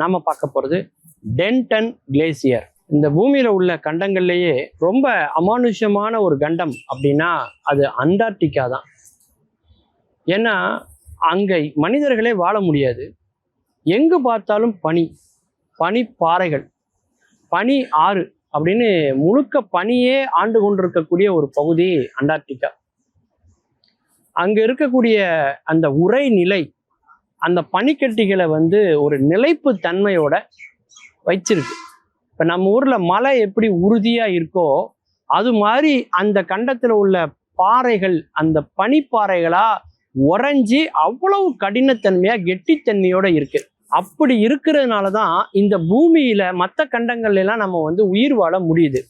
நாம பார்க்க போறது டென்டன் கிளேசியர் இந்த பூமியில உள்ள கண்டங்கள்லேயே ரொம்ப அமானுஷ்யமான ஒரு கண்டம் அப்படின்னா அது அண்டார்டிகா தான். ஏன்னா அங்கே மனிதர்களே வாழ முடியாது. எங்கு பார்த்தாலும் பனி பனி பாறைகள் பனி ஆறு அப்படின்னு முழுக்க பனியே ஆண்டு கொண்டிருக்கக்கூடிய ஒரு பகுதி அண்டார்டிகா. அங்கே இருக்கக்கூடிய அந்த உரை நிலை அந்த பனிக்கட்டிகளை வந்து ஒரு நிலைப்பு தன்மையோட வச்சிருக்கு. இப்போ நம்ம ஊரில் மலை எப்படி உறுதியாக இருக்கோ அது மாதிரி அந்த கண்டத்தில் உள்ள பாறைகள் அந்த பனிப்பாறைகளாக உறைஞ்சி அவ்வளவு கடினத்தன்மையாக கெட்டித்தன்மையோடு இருக்குது அப்படி இருக்கிறதுனால தான் இந்த பூமியில் மற்ற கண்டங்கள்லாம் நம்ம வந்து உயிர் வாழ முடியுது.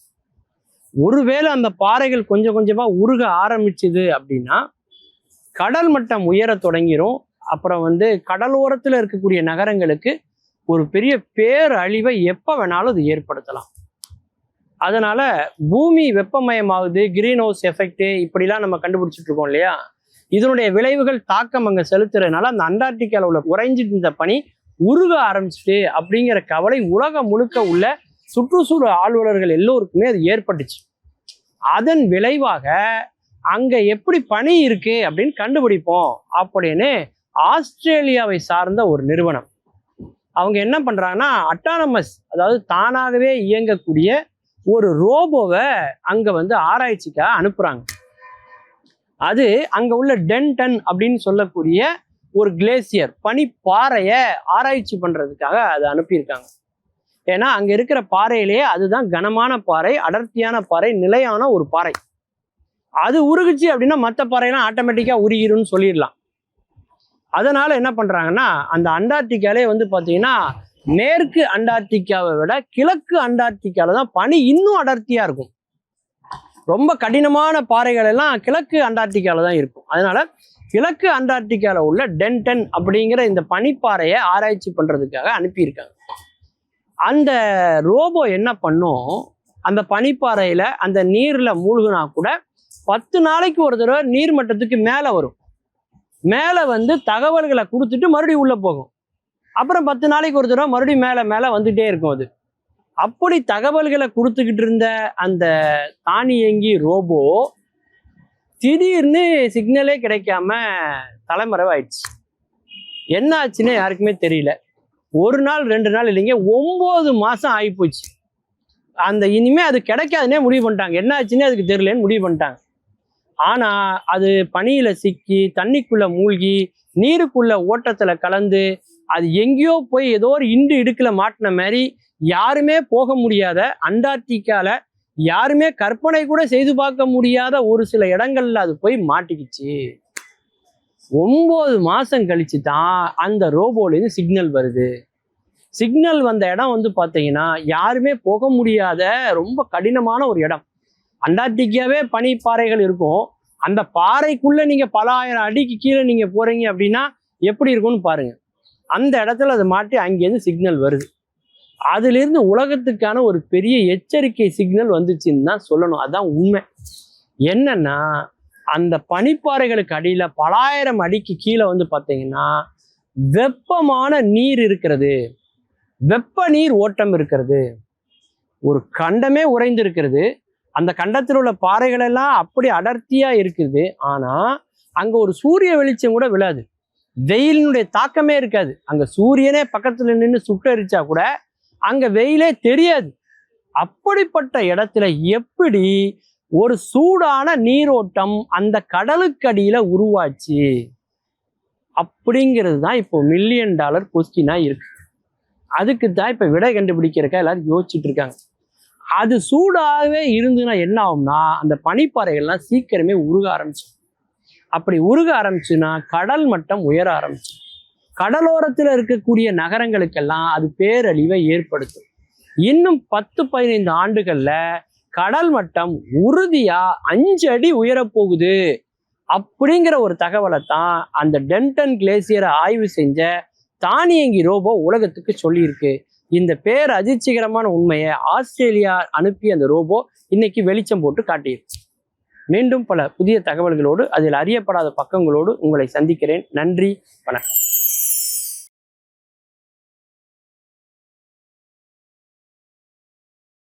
ஒருவேளை அந்த பாறைகள் கொஞ்சம் கொஞ்சமாக உருக ஆரம்பிச்சுது அப்படின்னா கடல் மட்டம் உயர தொடங்கிரும் அப்புறம் வந்து கடலோரத்தில் இருக்கக்கூடிய நகரங்களுக்கு ஒரு பெரிய பேரழிவை எப்போ வேணாலும் அது ஏற்படுத்தலாம். அதனால பூமி வெப்பமயமாகுது கிரீன் ஹவுஸ் எஃபெக்ட் இப்படிலாம் நம்ம கண்டுபிடிச்சிட்டு இருக்கோம் இல்லையா? இதனுடைய விளைவுகள் தாக்கம் அங்கே செலுத்துறதுனால அந்த அண்டார்டிகாவில் உள்ள குறைஞ்சிட்டு இருந்த பனி உருக ஆரம்பிச்சிட்டு அப்படிங்கிற கவலை உலகம் முழுக்க உள்ள சுற்றுச்சூழல் ஆர்வலர்கள் எல்லோருக்குமே அது ஏற்பட்டுச்சு. அதன் விளைவாக அங்கே எப்படி பனி இருக்கு அப்படின்னு கண்டுபிடிப்போம் அப்படின்னு ஆஸ்திரேலியாவை சார்ந்த ஒரு நிறுவனம். அவங்க என்ன பண்ணுறாங்கன்னா அட்டானமஸ் அதாவது தானாகவே இயங்கக்கூடிய ஒரு ரோபோவை அங்கே வந்து ஆராய்ச்சிக்காக அனுப்புகிறாங்க அது அங்கே உள்ள டென்டன் அப்படின்னு சொல்லக்கூடிய ஒரு கிளேசியர் பனிப்பாறையை ஆராய்ச்சி பண்ணுறதுக்காக அதை அனுப்பியிருக்காங்க. ஏன்னா அங்கே இருக்கிற பாறையிலேயே அதுதான் கனமான பாறை அடர்த்தியான பாறை நிலையான ஒரு பாறை. அது உருகுச்சு அப்படின்னா மற்ற பாறையெல்லாம் ஆட்டோமேட்டிக்காக உருகிரும்னு சொல்லிடலாம். அதனால என்ன பண்றாங்கன்னா அந்த அண்டார்டிகாலே வந்து பாத்தீங்கன்னா மேற்கு அண்டார்டிகாவை விட கிழக்கு அண்டார்டிகால தான் பனி இன்னும் அடர்த்தியா இருக்கும். ரொம்ப கடினமான பாறைகள் எல்லாம் கிழக்கு அண்டார்டிகால தான் இருக்கும். அதனால கிழக்கு அண்டார்டிகால உள்ள டென்டன் அப்படிங்கிற இந்த பனிப்பாறையை ஆராய்ச்சி பண்றதுக்காக அனுப்பியிருக்காங்க. அந்த ரோபோ என்ன பண்ணும்? அந்த பனிப்பாறையில அந்த நீர்ல மூழ்கினா கூட பத்து நாளைக்கு ஒரு தடவை நீர் மட்டத்துக்கு மேலே வரும். மேலே வந்து தகவல்களை கொடுத்துட்டு மறுபடியும் உள்ளே போகும். அப்புறம் பத்து நாளைக்கு ஒரு தடவை மறுபடியும் மேலே மேலே வந்துகிட்டே இருக்கும் அது. அப்படி தகவல்களை கொடுத்துக்கிட்டு இருந்த அந்த தானியங்கி ரோபோ திடீர்னு சிக்னலே கிடைக்காம தலைமறைவாயிடுச்சு. என்ன ஆச்சுன்னு யாருக்குமே தெரியல. ஒரு நாள் ரெண்டு நாள் இல்லைங்க ஒம்பது மாதம் ஆகிப்போச்சு அந்த இனிமேல் அது கிடைக்காதுன்னே முடிவு பண்ணிட்டாங்க. என்ன ஆச்சுன்னே அதுக்கு தெரியலன்னு முடிவு பண்ணிட்டாங்க. ஆனா அது பனியில சிக்கி தண்ணிக்குள்ள மூழ்கி நீருக்குள்ள ஓட்டத்துல கலந்து அது எங்கேயோ போய் ஏதோ ஒரு இண்டு இடுக்கில் மாட்டின மாதிரி யாருமே போக முடியாத அண்டார்டிகால யாருமே கற்பனை கூட செய்து பார்க்க முடியாத ஒரு சில இடங்கள்ல அது போய் மாட்டிக்கிச்சு. ஒம்பது மாதம் கழிச்சு தான் அந்த ரோபோலேருந்து சிக்னல் வருது. சிக்னல் வந்த இடம் வந்து பார்த்தீங்கன்னா யாருமே போக முடியாத ரொம்ப கடினமான ஒரு இடம். அண்டார்டிகாவே பனிப்பாறைகள் இருக்கும். அந்த பாறைக்குள்ளே நீங்கள் பல ஆயிரம் அடிக்கு கீழே நீங்கள் போகிறீங்க அப்படின்னா எப்படி இருக்கும்னு பாருங்க. அந்த இடத்துல அது மாட்டி அங்கேருந்து சிக்னல் வருது. அதுலேருந்து உலகத்துக்கான ஒரு பெரிய எச்சரிக்கை சிக்னல் வந்துச்சுன்னு தான் சொல்லணும். அதுதான் உண்மை. என்னன்னா அந்த பனிப்பாறைகளுக்கு அடியில் பலாயிரம் அடிக்கு கீழே வந்து பார்த்தீங்கன்னா வெப்பமான நீர் இருக்கிறது. வெப்ப நீர் ஓட்டம் இருக்கிறது. ஒரு கண்டமே உறைந்திருக்கிறது. அந்த கண்டத்தில் உள்ள பாறைகள் எல்லாம் அப்படி அடர்த்தியா இருக்குது. ஆனா அங்க ஒரு சூரிய வெளிச்சம் கூட விழாது. வெயிலினுடைய தாக்கமே இருக்காது. அங்க சூரியனே பக்கத்துல நின்று சுட்டரிச்சா கூட அங்க வெயிலே தெரியாது. அப்படிப்பட்ட இடத்துல எப்படி ஒரு சூடான நீரோட்டம் அந்த கடலுக்கடியில உருவாச்சு? அப்படிங்கிறது தான் இப்போ மில்லியன் டாலர் கொஸ்டினா இருக்கு. அதுக்கு தான் இப்போ விடை கண்டுபிடிக்கிறக்க எல்லாரும் யோசிச்சுட்டு இருக்காங்க. அது சூடாகவே இருந்துன்னா என்ன ஆகும்னா அந்த பனிப்பாறைகள்லாம் சீக்கிரமே உருக ஆரம்பிச்சு அப்படி உருக ஆரம்பிச்சுன்னா கடல் மட்டம் உயர ஆரம்பிச்சு கடலோரத்தில் இருக்கக்கூடிய நகரங்களுக்கெல்லாம் அது பேரழிவை ஏற்படுத்தும். இன்னும் பத்து பதினைந்து ஆண்டுகளில் கடல் மட்டம் உறுதியாக அஞ்சு அடி உயரப்போகுது. அப்படிங்கிற ஒரு தகவலை தான் அந்த டென்டன் கிளேசியரை ஆய்வு செஞ்ச தானியங்கி ரோபோ உலகத்துக்கு சொல்லியிருக்கு. இந்த பேர் அதிர்ச்சிகரமான உண்மையை ஆஸ்திரேலியா அனுப்பிய அந்த ரோபோ இன்னைக்கு வெளிச்சம் போட்டு காட்டியிருக்கு. மீண்டும் பல புதிய தகவல்களோடு அதில் அறியப்படாத பக்கங்களோடு உங்களை சந்திக்கிறேன். நன்றி வணக்கம்.